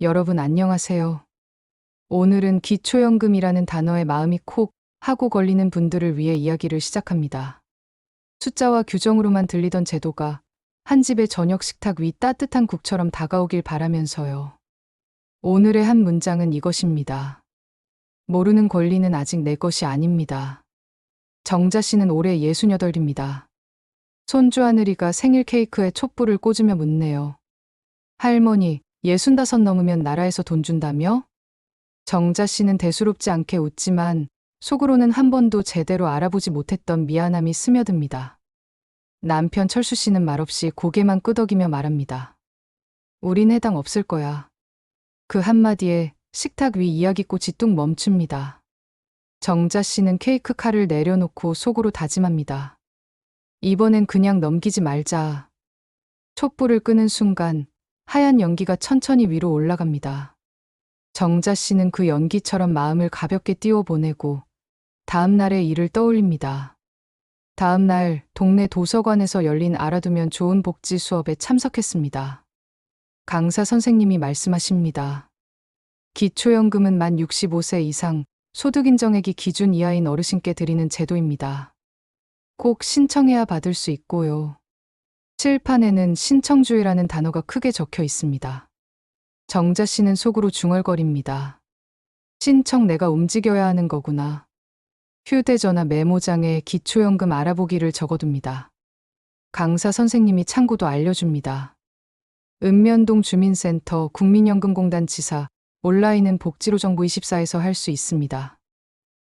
여러분 안녕하세요. 오늘은 기초연금이라는 단어에 마음이 콕 하고 걸리는 분들을 위해 이야기를 시작합니다. 숫자와 규정으로만 들리던 제도가 한 집의 저녁 식탁 위 따뜻한 국처럼 다가오길 바라면서요. 오늘의 한 문장은 이것입니다. 모르는 권리는 아직 내 것이 아닙니다. 정자 씨는 올해 68입니다. 손주 하늘이가 생일 케이크에 촛불을 꽂으며 묻네요. 할머니, 예순다섯 넘으면 나라에서 돈 준다며? 정자 씨는 대수롭지 않게 웃지만 속으로는 한 번도 제대로 알아보지 못했던 미안함이 스며듭니다. 남편 철수 씨는 말없이 고개만 끄덕이며 말합니다. 우린 해당 없을 거야. 그 한마디에 식탁 위 이야기꽃이 뚝 멈춥니다. 정자 씨는 케이크 칼을 내려놓고 속으로 다짐합니다. 이번엔 그냥 넘기지 말자. 촛불을 끄는 순간 하얀 연기가 천천히 위로 올라갑니다. 정자 씨는 그 연기처럼 마음을 가볍게 띄워보내고 다음 날의 일을 떠올립니다. 다음 날 동네 도서관에서 열린 알아두면 좋은 복지 수업에 참석했습니다. 강사 선생님이 말씀하십니다. 기초연금은 만 65세 이상 소득 인정액이 기준 이하인 어르신께 드리는 제도입니다. 꼭 신청해야 받을 수 있고요. 칠판에는 신청주의라는 단어가 크게 적혀 있습니다. 정자 씨는 속으로 중얼거립니다. 신청 내가 움직여야 하는 거구나. 휴대전화 메모장에 기초연금 알아보기를 적어둡니다. 강사 선생님이 참고도 알려줍니다. 읍면동 주민센터 국민연금공단 지사 온라인은 복지로 정부 24에서 할 수 있습니다.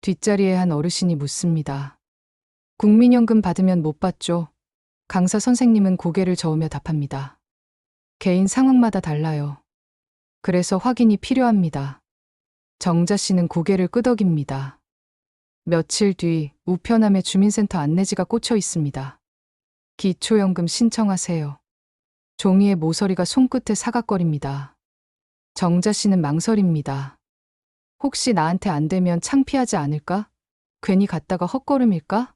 뒷자리에 한 어르신이 묻습니다. 국민연금 받으면 못 받죠? 강사 선생님은 고개를 저으며 답합니다. 개인 상황마다 달라요. 그래서 확인이 필요합니다. 정자 씨는 고개를 끄덕입니다. 며칠 뒤 우편함에 주민센터 안내지가 꽂혀 있습니다. 기초연금 신청하세요. 종이의 모서리가 손끝에 사각거립니다. 정자 씨는 망설입니다. 혹시 나한테 안 되면 창피하지 않을까? 괜히 갔다가 헛걸음일까?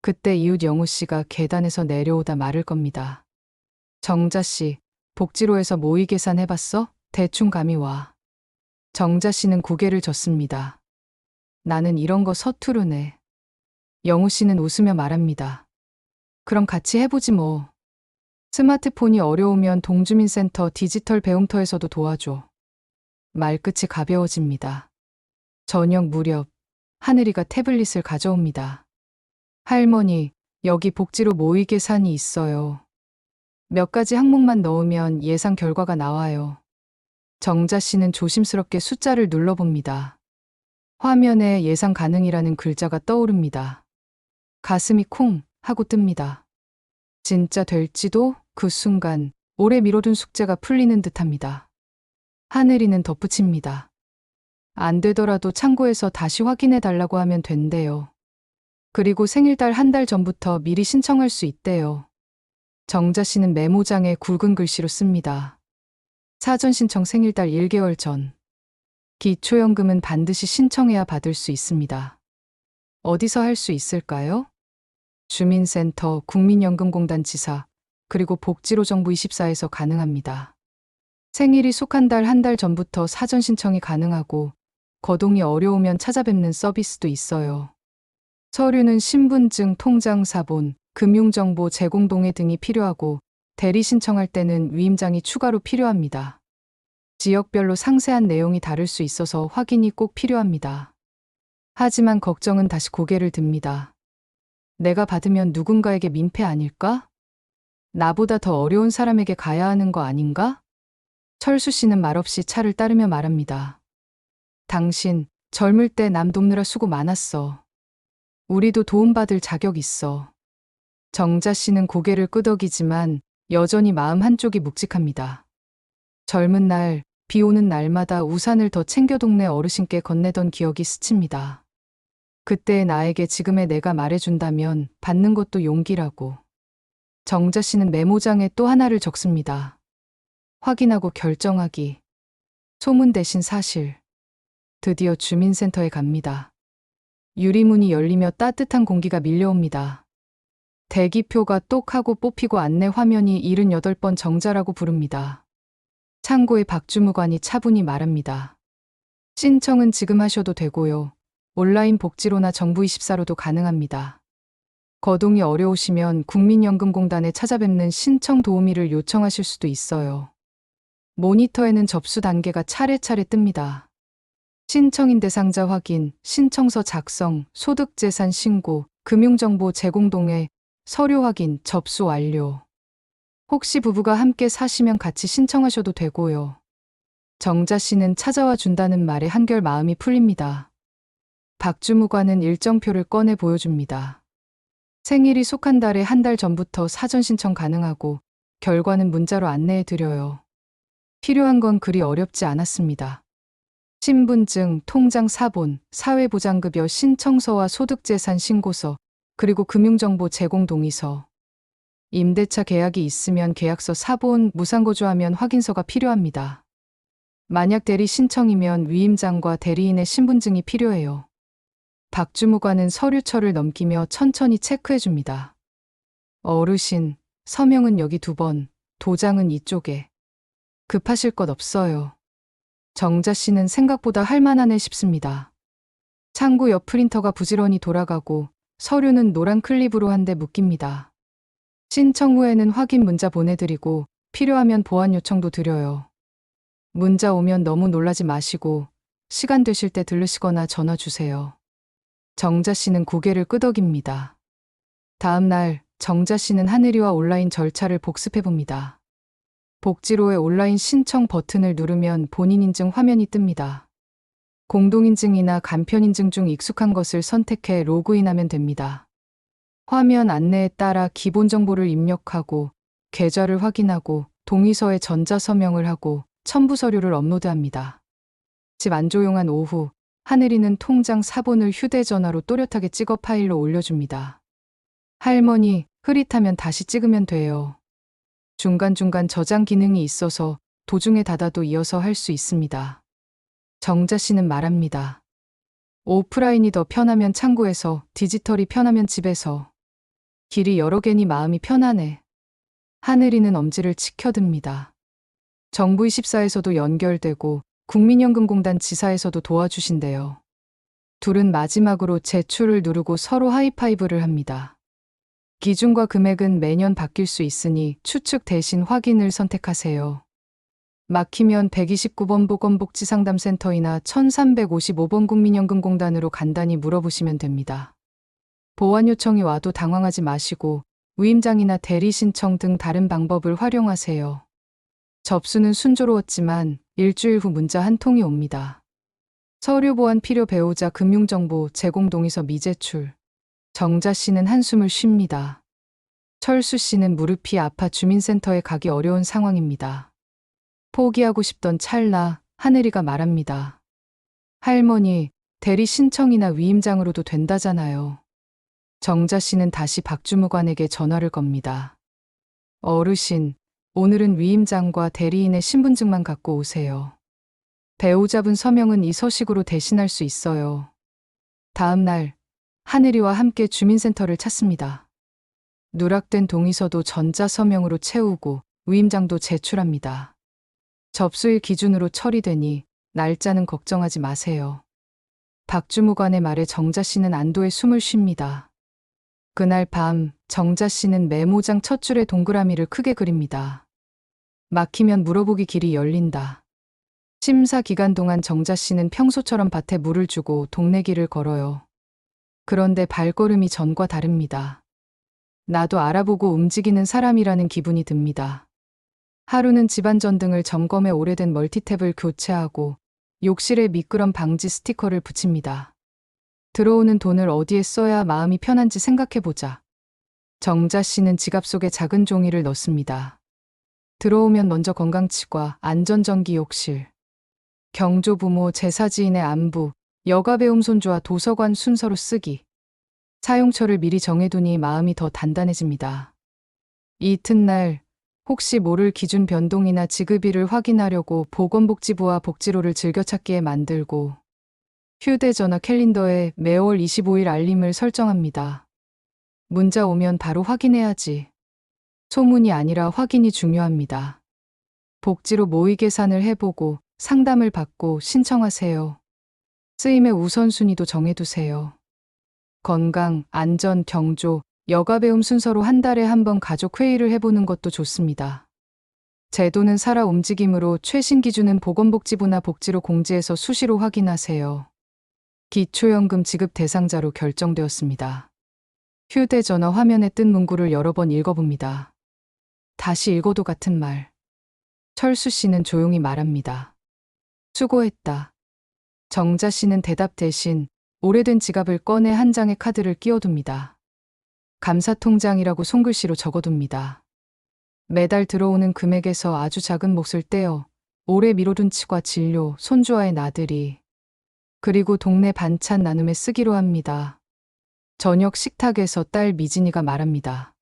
그때 이웃 영우 씨가 계단에서 내려오다 말을 겁니다. 정자 씨, 복지로에서 모의 계산 해봤어? 대충 감이 와. 정자 씨는 고개를 젓습니다. 나는 이런 거 서투르네. 영우 씨는 웃으며 말합니다. 그럼 같이 해보지 뭐. 스마트폰이 어려우면 동주민센터 디지털 배움터에서도 도와줘. 말끝이 가벼워집니다. 저녁 무렵 하늘이가 태블릿을 가져옵니다. 할머니, 여기 복지로 모의 계산이 있어요. 몇 가지 항목만 넣으면 예상 결과가 나와요. 정자 씨는 조심스럽게 숫자를 눌러봅니다. 화면에 예상 가능이라는 글자가 떠오릅니다. 가슴이 콩 하고 뜹니다. 진짜 될지도 그 순간 오래 미뤄둔 숙제가 풀리는 듯합니다. 하늘이는 덧붙입니다. 안 되더라도 창고에서 다시 확인해 달라고 하면 된대요. 그리고 생일달 한 달 전부터 미리 신청할 수 있대요. 정자 씨는 메모장에 굵은 글씨로 씁니다. 사전 신청 생일달 1개월 전. 기초연금은 반드시 신청해야 받을 수 있습니다. 어디서 할 수 있을까요? 주민센터, 국민연금공단 지사, 그리고 복지로 정부 24에서 가능합니다. 생일이 속한 달 한 달 전부터 사전 신청이 가능하고 거동이 어려우면 찾아뵙는 서비스도 있어요. 서류는 신분증, 통장 사본, 금융정보 제공 동의 등이 필요하고 대리 신청할 때는 위임장이 추가로 필요합니다. 지역별로 상세한 내용이 다를 수 있어서 확인이 꼭 필요합니다. 하지만 걱정은 다시 고개를 듭니다. 내가 받으면 누군가에게 민폐 아닐까? 나보다 더 어려운 사람에게 가야 하는 거 아닌가? 철수 씨는 말없이 차를 따르며 말합니다. 당신, 젊을 때 남 돕느라 수고 많았어. 우리도 도움받을 자격 있어. 정자 씨는 고개를 끄덕이지만 여전히 마음 한쪽이 묵직합니다. 젊은 날, 비 오는 날마다 우산을 더 챙겨 동네 어르신께 건네던 기억이 스칩니다. 그때의 나에게 지금의 내가 말해준다면 받는 것도 용기라고. 정자 씨는 메모장에 또 하나를 적습니다. 확인하고 결정하기. 소문 대신 사실. 드디어 주민센터에 갑니다. 유리문이 열리며 따뜻한 공기가 밀려옵니다. 대기표가 똑하고 뽑히고 안내 화면이 78번 정자라고 부릅니다. 창고의 박주무관이 차분히 말합니다. 신청은 지금 하셔도 되고요. 온라인 복지로나 정부24로도 가능합니다. 거동이 어려우시면 국민연금공단에 찾아뵙는 신청 도우미를 요청하실 수도 있어요. 모니터에는 접수 단계가 차례차례 뜹니다. 신청인 대상자 확인, 신청서 작성, 소득재산 신고, 금융정보 제공 동의, 서류 확인, 접수 완료. 혹시 부부가 함께 사시면 같이 신청하셔도 되고요. 정자 씨는 찾아와 준다는 말에 한결 마음이 풀립니다. 박주무관은 일정표를 꺼내 보여줍니다. 생일이 속한 달에 한 달 전부터 사전 신청 가능하고 결과는 문자로 안내해 드려요. 필요한 건 그리 어렵지 않았습니다. 신분증, 통장 사본, 사회보장급여 신청서와 소득재산 신고서, 그리고 금융정보 제공 동의서. 임대차 계약이 있으면 계약서 사본, 무상거주하면 확인서가 필요합니다. 만약 대리 신청이면 위임장과 대리인의 신분증이 필요해요. 박주무관은 서류철을 넘기며 천천히 체크해 줍니다. 어르신, 서명은 여기 두 번, 도장은 이쪽에. 급하실 것 없어요. 정자 씨는 생각보다 할만하네 싶습니다. 창구 옆 프린터가 부지런히 돌아가고 서류는 노란 클립으로 한 대 묶입니다. 신청 후에는 확인 문자 보내드리고 필요하면 보안 요청도 드려요. 문자 오면 너무 놀라지 마시고 시간 되실 때 들르시거나 전화 주세요. 정자 씨는 고개를 끄덕입니다. 다음 날 정자 씨는 하늘이와 온라인 절차를 복습해 봅니다. 복지로의 온라인 신청 버튼을 누르면 본인 인증 화면이 뜹니다. 공동인증이나 간편인증 중 익숙한 것을 선택해 로그인하면 됩니다. 화면 안내에 따라 기본 정보를 입력하고 계좌를 확인하고 동의서에 전자서명을 하고 첨부 서류를 업로드합니다. 집 안 조용한 오후 하늘이는 통장 사본을 휴대전화로 또렷하게 찍어 파일로 올려줍니다. 할머니, 흐릿하면 다시 찍으면 돼요. 중간중간 저장 기능이 있어서 도중에 닫아도 이어서 할 수 있습니다. 정자 씨는 말합니다. 오프라인이 더 편하면 창구에서, 디지털이 편하면 집에서. 길이 여러 개니 마음이 편하네. 하늘이는 엄지를 치켜듭니다. 정부24에서도 연결되고 국민연금공단 지사에서도 도와주신대요. 둘은 마지막으로 제출을 누르고 서로 하이파이브를 합니다. 기준과 금액은 매년 바뀔 수 있으니 추측 대신 확인을 선택하세요. 막히면 129번 보건복지상담센터이나 1355번 국민연금공단으로 간단히 물어보시면 됩니다. 보완 요청이 와도 당황하지 마시고 위임장이나 대리 신청 등 다른 방법을 활용하세요. 접수는 순조로웠지만 일주일 후 문자 한 통이 옵니다. 서류 보완 필요 배우자 금융정보 제공 동의서 미제출. 정자 씨는 한숨을 쉽니다. 철수 씨는 무릎이 아파 주민센터에 가기 어려운 상황입니다. 포기하고 싶던 찰나 하늘이가 말합니다. 할머니, 대리 신청이나 위임장으로도 된다잖아요. 정자 씨는 다시 박주무관에게 전화를 겁니다. 어르신, 오늘은 위임장과 대리인의 신분증만 갖고 오세요. 배우자분 서명은 이 서식으로 대신할 수 있어요. 다음 날, 하늘이와 함께 주민센터를 찾습니다. 누락된 동의서도 전자서명으로 채우고 위임장도 제출합니다. 접수일 기준으로 처리되니 날짜는 걱정하지 마세요. 박주무관의 말에 정자 씨는 안도의 숨을 쉽니다. 그날 밤 정자 씨는 메모장 첫 줄에 동그라미를 크게 그립니다. 막히면 물어보기 길이 열린다. 심사 기간 동안 정자 씨는 평소처럼 밭에 물을 주고 동네 길을 걸어요. 그런데 발걸음이 전과 다릅니다. 나도 알아보고 움직이는 사람이라는 기분이 듭니다. 하루는 집안 전등을 점검해 오래된 멀티탭을 교체하고 욕실에 미끄럼 방지 스티커를 붙입니다. 들어오는 돈을 어디에 써야 마음이 편한지 생각해 보자. 정자 씨는 지갑 속에 작은 종이를 넣습니다. 들어오면 먼저 건강치과, 안전전기 욕실, 경조 부모, 제사 지인의 안부, 여가 배움 손주와 도서관 순서로 쓰기. 사용처를 미리 정해두니 마음이 더 단단해집니다. 이튿날 혹시 모를 기준 변동이나 지급일을 확인하려고 보건복지부와 복지로를 즐겨찾기에 만들고 휴대전화 캘린더에 매월 25일 알림을 설정합니다. 문자 오면 바로 확인해야지. 소문이 아니라 확인이 중요합니다. 복지로 모의 계산을 해보고 상담을 받고 신청하세요. 쓰임의 우선순위도 정해두세요. 건강, 안전, 경조, 여가 배움 순서로 한 달에 한 번 가족 회의를 해보는 것도 좋습니다. 제도는 살아 움직임으로 최신 기준은 보건복지부나 복지로 공지해서 수시로 확인하세요. 기초연금 지급 대상자로 결정되었습니다. 휴대전화 화면에 뜬 문구를 여러 번 읽어봅니다. 다시 읽어도 같은 말. 철수 씨는 조용히 말합니다. 수고했다. 정자 씨는 대답 대신 오래된 지갑을 꺼내 한 장의 카드를 끼워둡니다. 감사통장이라고 손글씨로 적어둡니다. 매달 들어오는 금액에서 아주 작은 몫을 떼어 오래 미뤄둔 치과 진료, 손주와의 나들이, 그리고 동네 반찬 나눔에 쓰기로 합니다. 저녁 식탁에서 딸 미진이가 말합니다.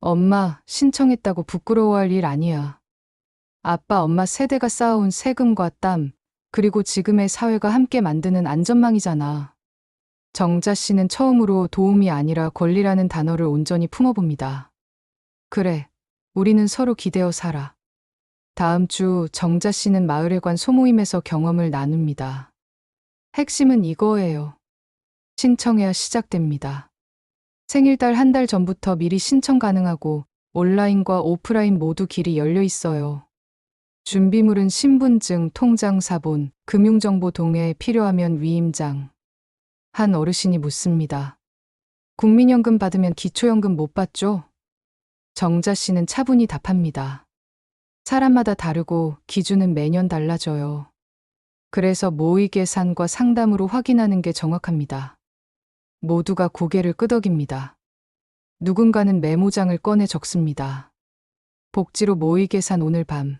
엄마, 신청했다고 부끄러워할 일 아니야. 아빠, 엄마 세대가 쌓아온 세금과 땀, 그리고 지금의 사회가 함께 만드는 안전망이잖아. 정자 씨는 처음으로 도움이 아니라 권리라는 단어를 온전히 품어봅니다. 그래, 우리는 서로 기대어 살아. 다음 주 정자 씨는 마을에 관 소모임에서 경험을 나눕니다. 핵심은 이거예요. 신청해야 시작됩니다. 생일달 한 달 전부터 미리 신청 가능하고 온라인과 오프라인 모두 길이 열려 있어요. 준비물은 신분증, 통장 사본, 금융정보 동의에 필요하면 위임장. 한 어르신이 묻습니다. 국민연금 받으면 기초연금 못 받죠? 정자 씨는 차분히 답합니다. 사람마다 다르고 기준은 매년 달라져요. 그래서 모의 계산과 상담으로 확인하는 게 정확합니다. 모두가 고개를 끄덕입니다. 누군가는 메모장을 꺼내 적습니다. 복지로 모의 계산 오늘 밤.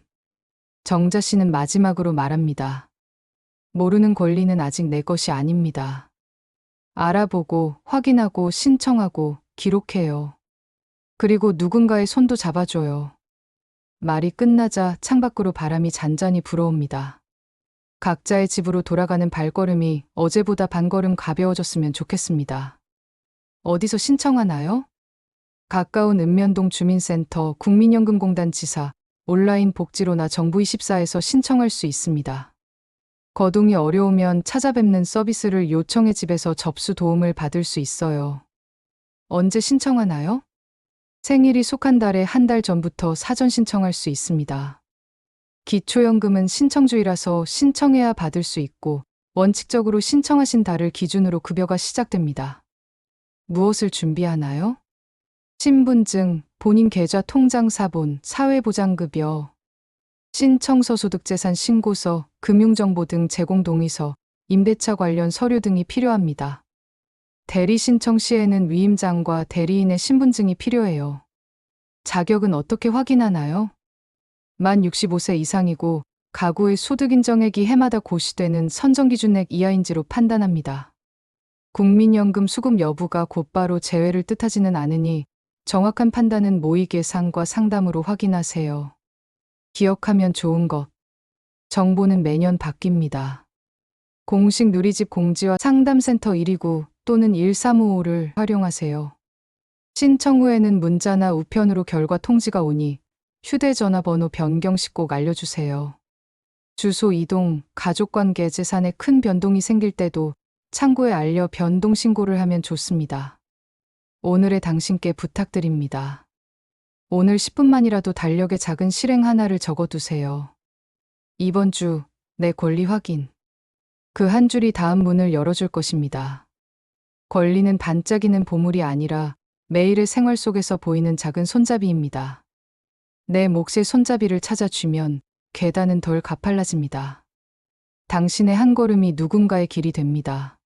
정자 씨는 마지막으로 말합니다. 모르는 권리는 아직 내 것이 아닙니다. 알아보고, 확인하고, 신청하고, 기록해요. 그리고 누군가의 손도 잡아줘요. 말이 끝나자 창밖으로 바람이 잔잔히 불어옵니다. 각자의 집으로 돌아가는 발걸음이 어제보다 반걸음 가벼워졌으면 좋겠습니다. 어디서 신청하나요? 가까운 읍면동 주민센터, 국민연금공단 지사, 온라인 복지로나 정부24에서 신청할 수 있습니다. 거동이 어려우면 찾아뵙는 서비스를 요청해 집에서 접수 도움을 받을 수 있어요. 언제 신청하나요? 생일이 속한 달에 한 달 전부터 사전 신청할 수 있습니다. 기초연금은 신청주의라서 신청해야 받을 수 있고 원칙적으로 신청하신 달을 기준으로 급여가 시작됩니다. 무엇을 준비하나요? 신분증, 본인 계좌 통장 사본, 사회보장급여, 신청서 소득재산 신고서, 금융정보 등 제공 동의서, 임대차 관련 서류 등이 필요합니다. 대리 신청 시에는 위임장과 대리인의 신분증이 필요해요. 자격은 어떻게 확인하나요? 만 65세 이상이고 가구의 소득 인정액이 해마다 고시되는 선정 기준액 이하인지로 판단합니다. 국민연금 수급 여부가 곧바로 제외를 뜻하지는 않으니 정확한 판단은 모의 계산과 상담으로 확인하세요. 기억하면 좋은 것. 정보는 매년 바뀝니다. 공식 누리집 공지와 상담센터 129 또는 1355를 활용하세요. 신청 후에는 문자나 우편으로 결과 통지가 오니 휴대전화 번호 변경 시 꼭 알려주세요. 주소 이동, 가족관계 재산에 큰 변동이 생길 때도 창구에 알려 변동 신고를 하면 좋습니다. 오늘의 당신께 부탁드립니다. 오늘 10분만이라도 달력에 작은 실행 하나를 적어두세요. 이번 주 내 권리 확인. 그 한 줄이 다음 문을 열어줄 것입니다. 권리는 반짝이는 보물이 아니라 매일의 생활 속에서 보이는 작은 손잡이입니다. 내 몫의 손잡이를 찾아 주면 계단은 덜 가팔라집니다. 당신의 한 걸음이 누군가의 길이 됩니다.